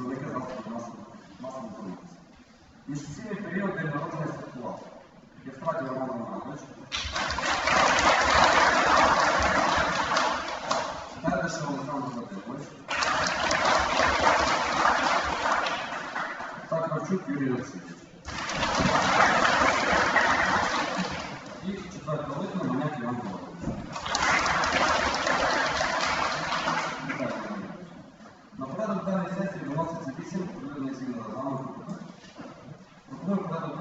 масової масової інформації. Міжсесійний період день народження святкував. Євстратій Роман Романович. Передача Олександр Вадимович. Так Кравчук Юрій Олексійович. І четверта липня Маняк Іван Володимирович. Вітаю, Іван Іванович. На порядок даної сесії виноситься вісім проведених змін до регламенту питань.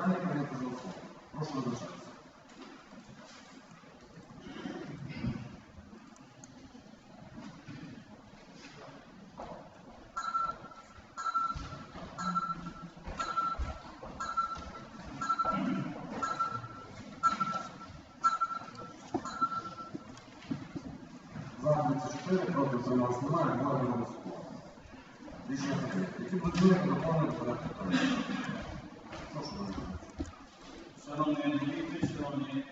Пропоную порядок даний прийняти за основу. Прошу визначатися. За 34, проти 13 немає, немає голосувати. Рішення прийнято. Які будуть доповнені порядку питання? Прошу визначатися. Шановний Андрій Вікторович, шановні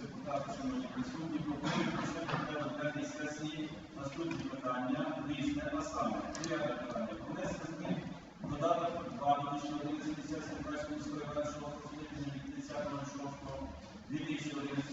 депутати, шановні присутні, пропоную в порядок денний сесії наступні питання різне, а саме дев'яте питання. Внесення змін додаток 2 до рішення 11 сесії першої міської ради 6 скликання від 10.06.2011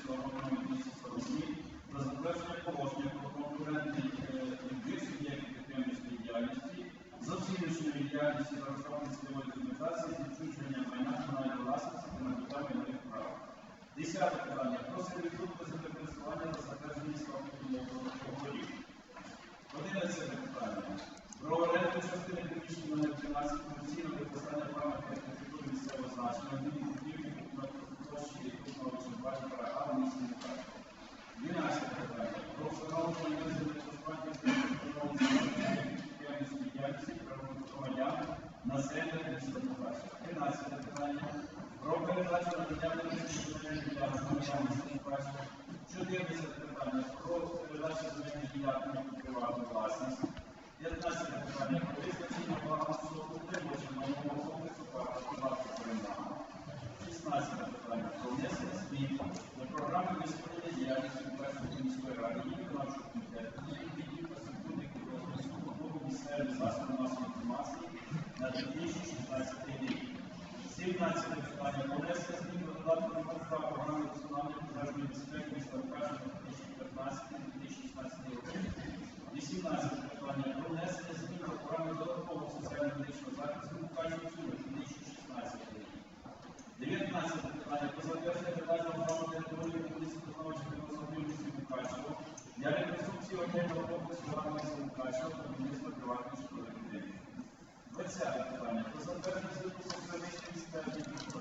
Десяте питання. Про сервітут та землекористування та затвердження статуту договорів. Одинадцяте питання. Про оренду частини приміщення номер 13 комерційного використання пам'ятки архітектури місцевого значення в місті будівлі на площі Кузновича 2 А місті Мукачево. 12 питання. Про встановлення визовних користування підприємницької діяльності громадян населення міста Мукачева. 13 питання про передачу надання земельних ділянок громадянам міста Мукачева. 14 питання про передачу земельних ділянок у приватну власність. 15 питання про визначення балансу 2 програми національної пожежної безпеки міста Мукачева 2015-2016 роки. 18 питання про внесення змін до програми додаткового соціально-медичного захисту на 2016 рік. 19 питання про затвердження детального плану території вулиці Кохановича Московської Мукачево для реконструкції окремого комплексу вагонів Мукачева та будівництва приватної школи дітей. 20 питання про затвердження звіту соціалістської статті Московської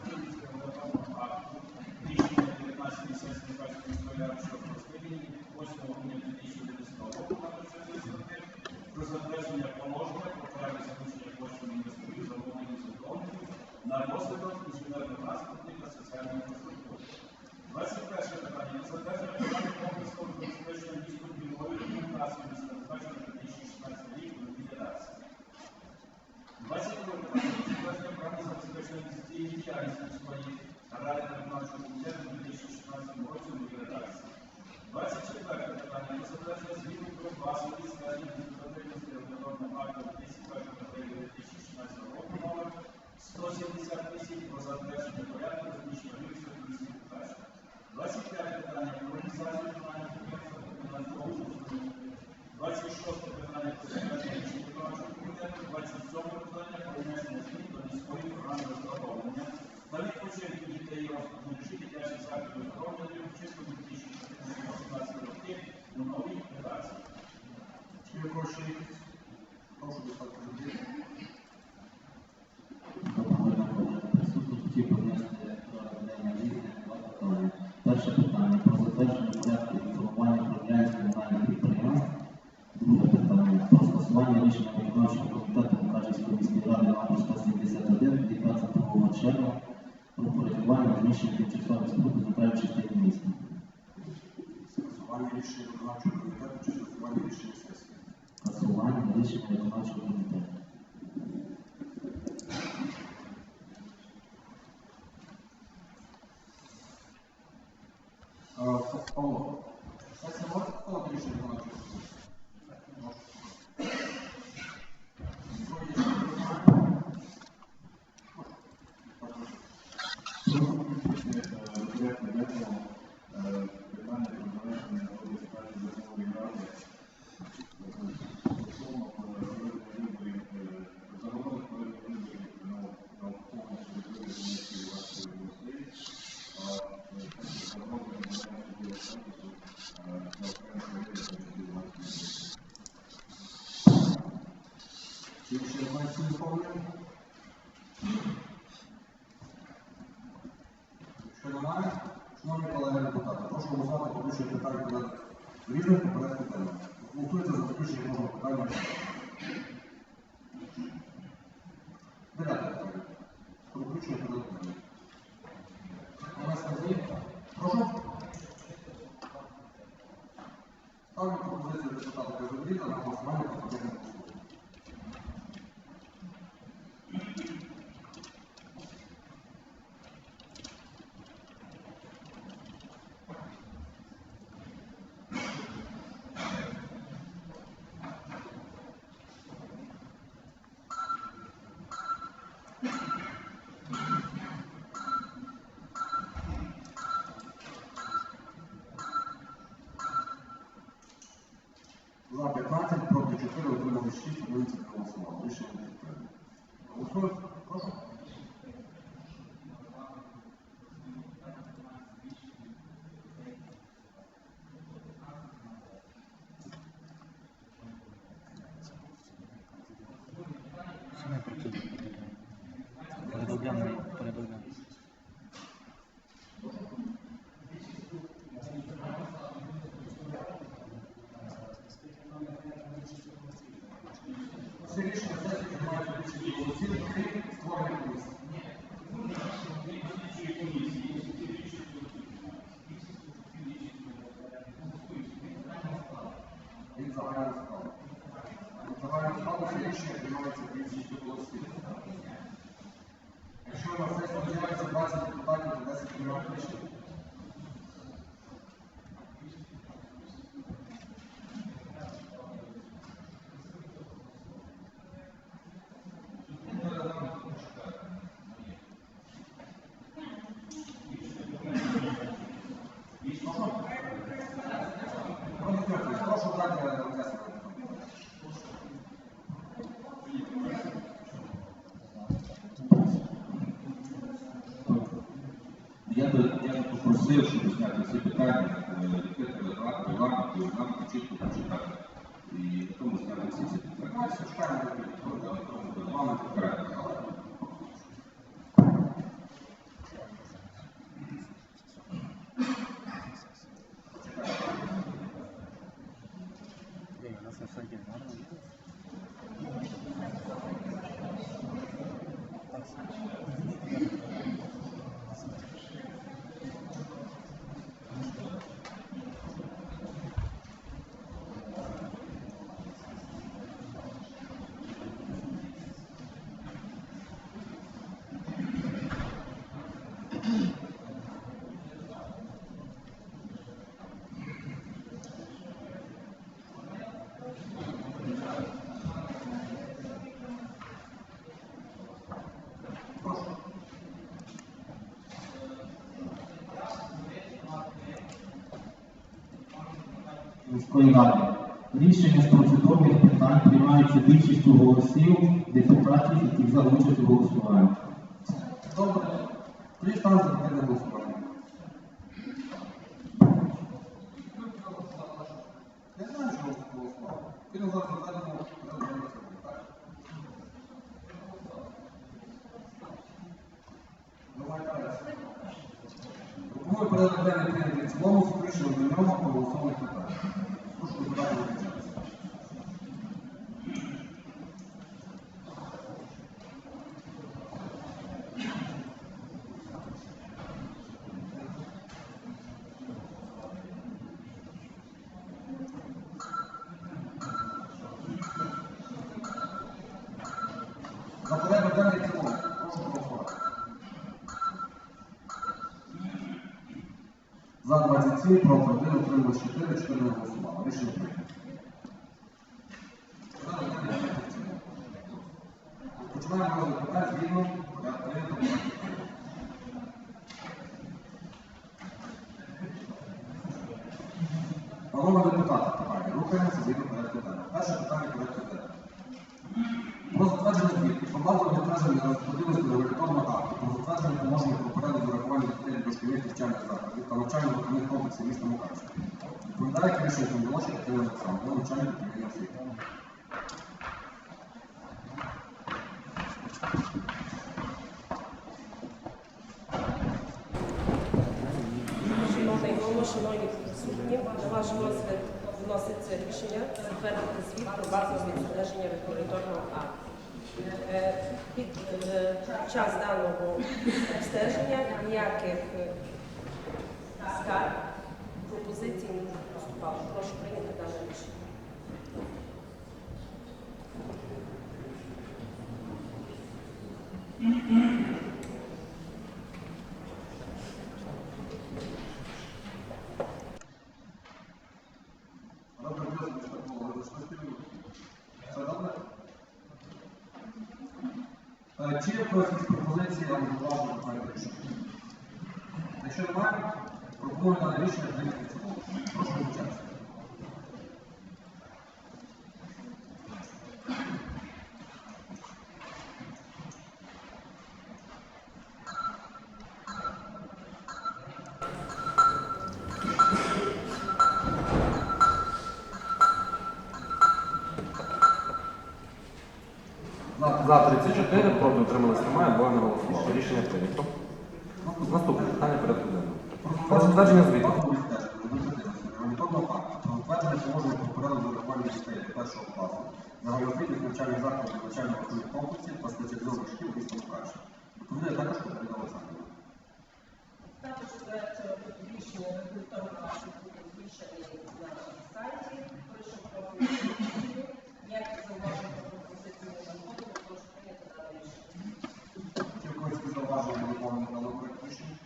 затвердження положення про порядок залучення коштів інвесторів за умовами законів на розвиток інженерно-транспортних та соціальної інфраструктури. 21 питання. Затвердження програми комплексного забезпечення міста білої комунікації міста Мукачева на 2016 рік у новій 22 питання. Затвердження програми забезпечення інвестиційної діяльності міської ради виконавчого комітету у 2016 році у новій 24 питання. Затвердження звіту про базові стадії 178 про затвердження порядку вирішення в місті 25 питання про організацію підприємства комунального 26 про скасування рішення виконавчого комітету Мукачевської міської ради номер 171 від 22 червня про порядкування розміщення тимчасових споруд у центральній частині міста. Скасування рішення виконавчого комітету чи скасування рішення сесії. Скасування рішення виконавчого комітету. Е, Павло, сесія може скасувати рішення виконавчого комітету? Знають ці доповнення? Якщо немає, шановні колеги депутати, прошу голосувати про включення питань порядок різних по порядку денного. Голосуйте за включення кожного питання. Дев'яте питання. Про включення порядку денного. Прошу. Ставлю пропозицію депутата Казадіна на голосування по потрібному 4, утримали 6, одиниці не голосували. Рішення не підтримано. Голосують? Прошу. Порядок денний, порядок денний. Всі рішення сесії мають більше голосів, 20 депутатів та 10 приймати рішення. Прошу брати роз'яснення. Я би, я щоб зняти всі питання, е, відкрити регламент, і нам чітко почитати. І тому зняти всі ці питання. Давайте міської ради. Рішення з процедурних питань приймаються більшістю голосів депутатів, які взяли участь у голосуванні. Добре. Ставимо за питання голосування. Я знаю, що голосували. Не зараз порядок так? Давайте далі. Пропоную порядок прийняти в цілому з до нього проголосованих За порядок денний. Прошу голосувати. За 27, проти 1, утрималось 4, 4 голосували. Рішення прийнято. Про затвердження звіту, про базове відображення розподілності регуляторного акту, про затвердження положення про порядок зарахування дітей до шкільних навчальних закладів та навчально-виховних комплексів міста Мукачева. Відповідає керівник Комбілоші Катерина Олександровна, начальник управління освіти. Шановний голово, шановні присутні, на ваш розгляд вноситься рішення затвердити звіт про базове відстеження регуляторного акту. Під е, час даного обстеження ніяких е, скарг, пропозицій не поступало. Прошу прийняти дане рішення. Добре, Йосип, що так було? Ви спустили? Все добре? Е, Чи є в когось якісь пропозиції або зауваження до проекту рішення? Якщо немає, пропоную дане рішення прийняти в цілому. Прошу визначатися. За 34, проти утримались немає, двоє не голосували. Рішення прийнято. Наступне питання порядку денного. Про затвердження звіту. Регуляторного акту про затвердження положення про порядок зарахування дітей першого класу загальноосвітніх навчальних закладів навчально-виховних шкіл міста Мукачева. Відповідає також Катерина на сайті. Прошу про відповідь. Як. Чи в зауваження даного проекту рішення?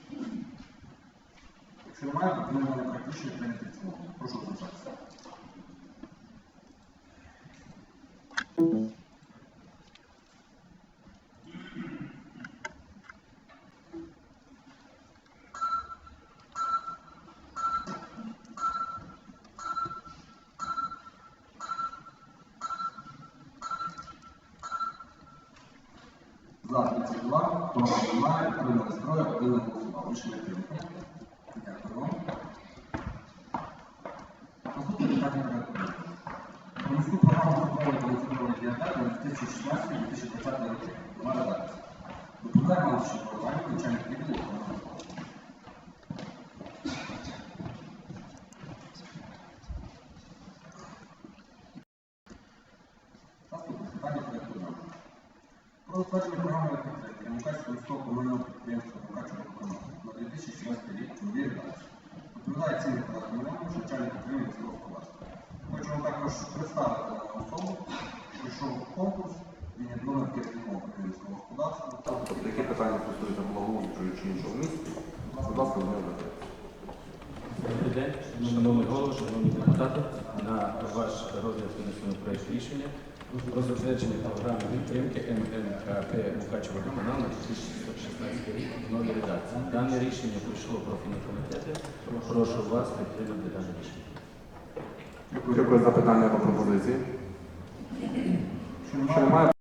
Якщо немає, пропонуємо даний проект рішення прийняти в цілому. Прошу визначатися. Міську програму закону про діагнозу 2016-2020 роки. Доповідає Малчик Миколаїв, начальник відділу охорони здоров'я. Наступне питання порядку денного. Про затвердження програми підтримки Мукачського міського комунального підприємства Мукачево виконання на 2017 рік в новій редакції. Відповідає цінний Палат Милянович, начальник підтримки міського господарства. Хочемо також представити дану особу. Прийшов конкурс, він є номер керівником міського господарства. Які питання стосуються благоустрою чи іншого місця, будь ласка, не звертайтеся. Добрий день, шановний голово, шановні депутати. На ваш розгляд винесено проєкт рішення про затвердження програми підтримки МНКП Мукачево канал на 2016 рік в новій редакції. Дане рішення прийшло в профільний комітет. Прошу вас підтримати дане рішення. Дякую за питання або пропозиції. Що Якщо немає,